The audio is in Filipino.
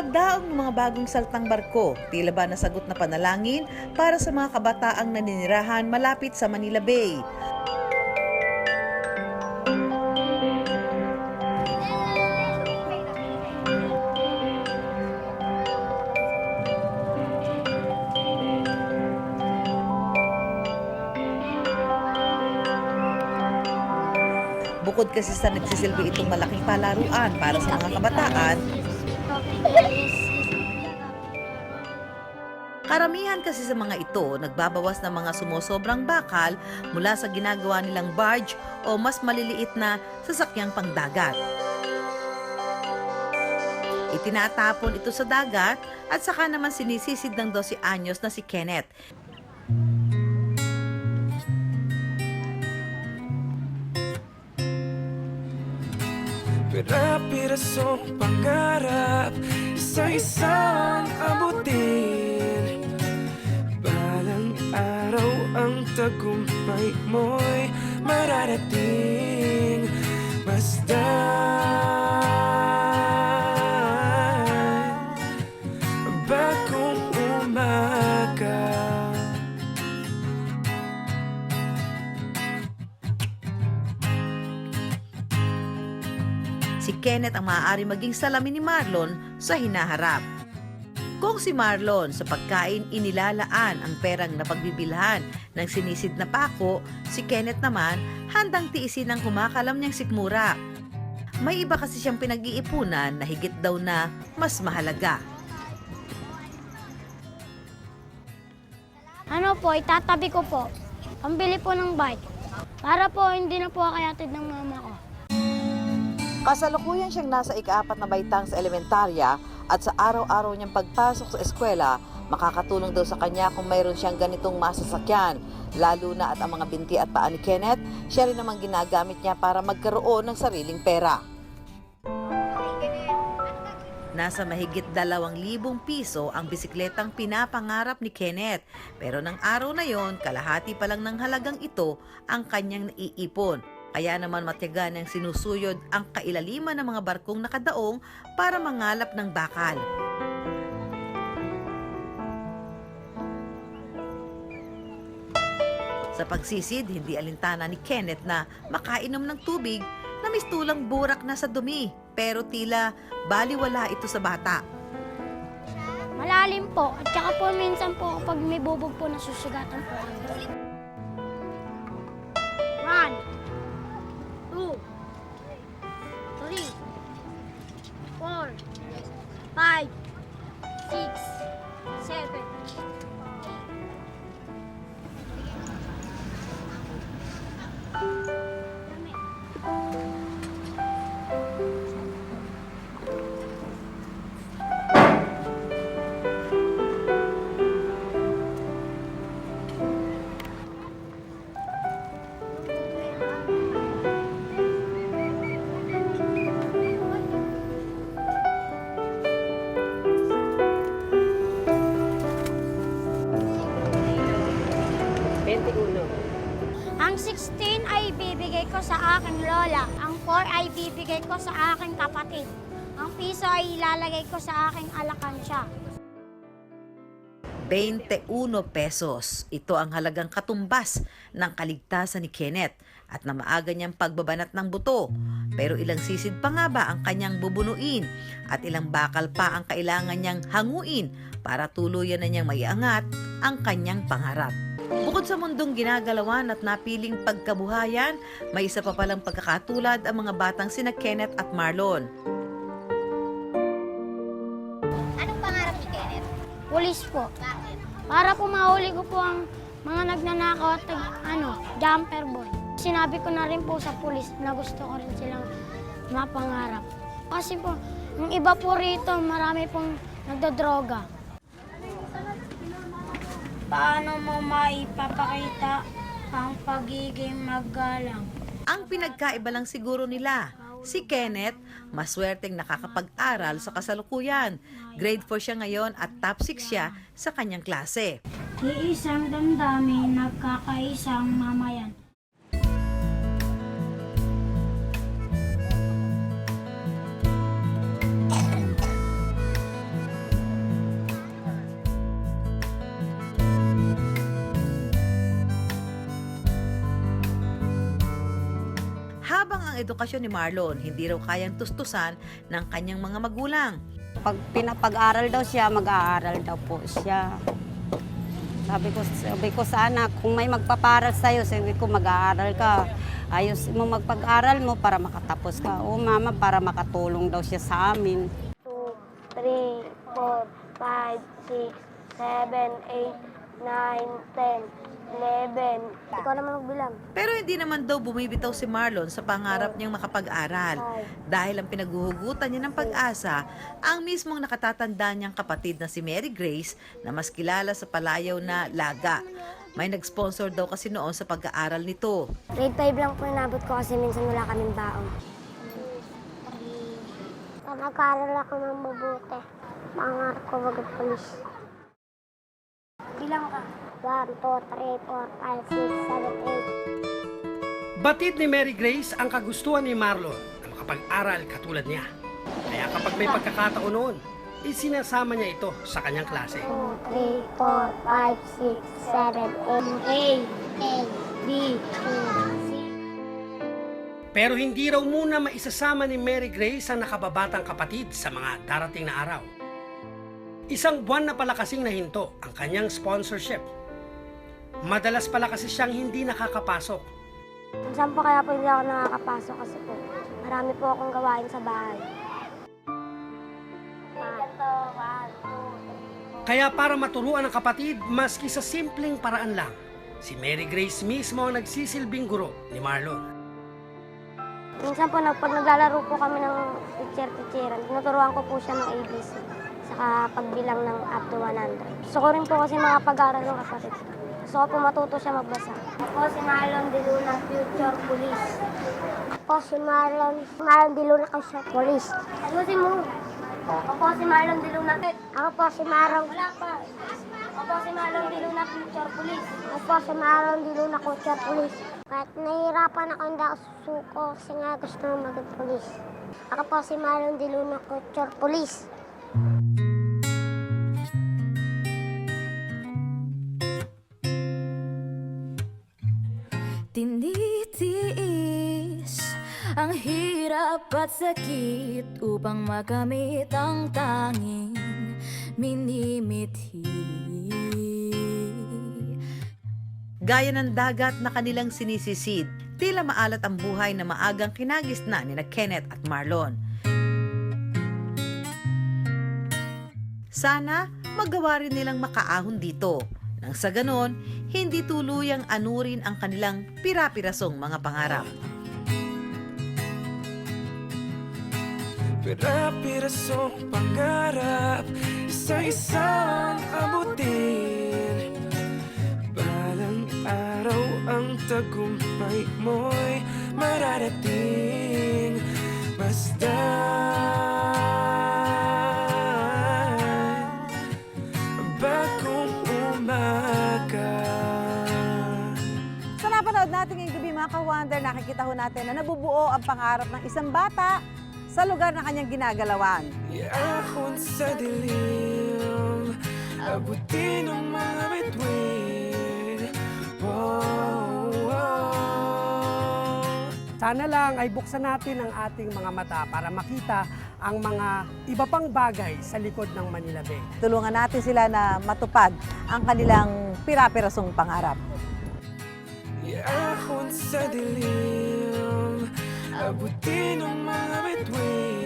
pagdaong ng mga bagong saltang barko, tila ba nasagot na panalangin para sa mga kabataang naninirahan malapit sa Manila Bay. Bukod kasi sa nagsisilbi itong malaking palaruan para sa mga kabataan, Karamihan kasi sa mga ito nagbabawas ng mga sumusobrang bakal mula sa ginagawa nilang barge o mas maliliit na sasakyang pangdagat. Itinatapon ito sa dagat at saka naman sinisisid ng 12 anyos na si Kenneth. Pira-pirasong pangarap Isa-isang abutin araw ang tagumpay mo'y mararating Basta Bagong umaga Si Kenneth ang maaari maging salamin ni Marlon sa hinaharap. Kung si Marlon sa pagkain inilalaan ang perang napagbibilhan ng sinisid na pako, si Kenneth naman handang tiisin ang kumakalam niyang sikmura. May iba kasi siyang pinag-iipunan na higit daw na mas mahalaga. Ano po, itatabi ko po. Pambili po ng bike. Para po hindi na po kayatid ng mama ko. Kasalukuyan siyang nasa ikaapat na baitang sa elementarya at sa araw-araw niyang pagpasok sa eskwela, makakatulong daw sa kanya kung mayroon siyang ganitong masasakyan. Lalo na at ang mga binti at paa ni Kenneth, siya rin namang ginagamit niya para magkaroon ng sariling pera. Nasa mahigit dalawang libong piso ang bisikletang pinapangarap ni Kenneth. Pero ng araw na yon, kalahati pa lang ng halagang ito ang kanyang naiipon. Kaya naman matyaga niyang sinusuyod ang kailaliman ng mga barkong nakadaong para mangalap ng bakal. Sa pagsisid, hindi alintana ni Kenneth na makainom ng tubig na mistulang burak na sa dumi. Pero tila baliwala ito sa bata. Malalim po. At saka po minsan po kapag may bubog po nasusugatan po. ako. Sa aking lola. Ang 4 ay bibigay ko sa aking kapatid. Ang piso ay ilalagay ko sa aking alakansya. 21 pesos. Ito ang halagang katumbas ng kaligtasan ni Kenneth at na maaga niyang pagbabanat ng buto. Pero ilang sisid pa nga ba ang kanyang bubunuin at ilang bakal pa ang kailangan niyang hanguin para tuluyan na niyang maiangat ang kanyang pangarap. Bukod sa mundong ginagalawan at napiling pagkabuhayan, may isa pa palang pagkakatulad ang mga batang sina Kenneth at Marlon. Anong pangarap ni Kenneth? Pulis po. Bakit? Para po mahuli ko po ang mga nagnanakaw at ano, jumper boy. Sinabi ko na rin po sa pulis na gusto ko rin silang mapangarap. Kasi po, yung iba po rito, marami pong nagdodroga. Paano mo maipapakita ang pagiging magalang? Ang pinagkaiba lang siguro nila, si Kenneth, maswerteng nakakapag-aral sa kasalukuyan. Grade 4 siya ngayon at top 6 siya sa kanyang klase. Iisang damdamin, nagkakaisang mamayan. Edukasyon ni Marlon, hindi raw kayang tustusan ng kanyang mga magulang. Pag pinapag-aral daw siya, mag-aaral daw po siya. Sabi ko, sabi ko sa anak, kung may magpaparal sa'yo, sabi ko mag-aaral ka. Ayos mo magpag-aral mo para makatapos ka. O mama, para makatulong daw siya sa amin. 2, 3, 4, 5, 6, 7, 8, 9, 10, 11. Ikaw naman magbilang. Pero hindi naman daw bumibitaw si Marlon sa pangarap niyang makapag-aral. Dahil ang pinaguhugutan niya ng pag-asa, ang mismong nakatatanda niyang kapatid na si Mary Grace na mas kilala sa palayaw na Laga. May nag-sponsor daw kasi noon sa pag-aaral nito. Grade 5 lang po inabot ko kasi minsan wala kaming baon. Nag-aaral ako ng mabuti. Pangarap ko mag-police. Bilang ka. 1, 2, 3, 4, 5, 6, 7, 8. Batid ni Mary Grace ang kagustuhan ni Marlon na makapag-aral katulad niya. Kaya kapag may pagkakataon noon, isinasama niya ito sa kanyang klase. 2, 3, 4, 5, 6, 7, 8. A, A, B, C. Pero hindi raw muna maisasama ni Mary Grace ang nakababatang kapatid sa mga darating na araw. Isang buwan na pala kasing nahinto ang kanyang sponsorship. Madalas pala kasi siyang hindi nakakapasok. Saan po kaya po hindi ako nakakapasok kasi po marami po akong gawain sa bahay. Kaya para maturuan ang kapatid, maski sa simpleng paraan lang, si Mary Grace mismo ang nagsisilbing guro ni Marlon. Minsan po, pag naglalaro po kami ng teacher-teacheran, tinuturuan ko po siya ng ABC, saka pagbilang ng up to 100. Gusto ko rin po kasi mga pag-aaral ng kapatid. ko. Gusto po matuto siya magbasa. Ako si Marlon De Luna, future police. Ako si Marlon, Marlon De Luna, future police. Ayusin mo. Ako si Marlon De Luna. Ako po si Marlon. Wala pa. Ako po si Marlon De Luna, future police. Ako po si Marlon De Luna, future police. Kahit nahihirapan ako, hindi ako susuko kasi nga gusto ko maging police. Ako po si Marlon De Luna, future police. Hirap at sakit upang makamit ang tanging minimithi. Gaya ng dagat na kanilang sinisisid, tila maalat ang buhay na maagang kinagis na ni na Kenneth at Marlon. Sana magawa rin nilang makaahon dito. Nang sa ganon, hindi tuluyang anurin ang kanilang pirapirasong mga pangarap. Pira-pirasong pangarap Isa-isang abutin. Balang araw ang tagumpay mo'y mararating. Basta Bagong umaga. Sa napanood natin ngayong gabi mga ka-wonder, nakikita ho natin na nabubuo ang pangarap ng isang bata sa lugar na kanyang ginagalawan. Iahon sa dilim Abutin ang mga bituin oh, oh. Sana lang ay buksan natin ang ating mga mata para makita ang mga iba pang bagay sa likod ng Manila Bay. Tulungan natin sila na matupad ang kanilang pirapirasong pangarap. Iahon sa dilim Abutin ang mga bituin.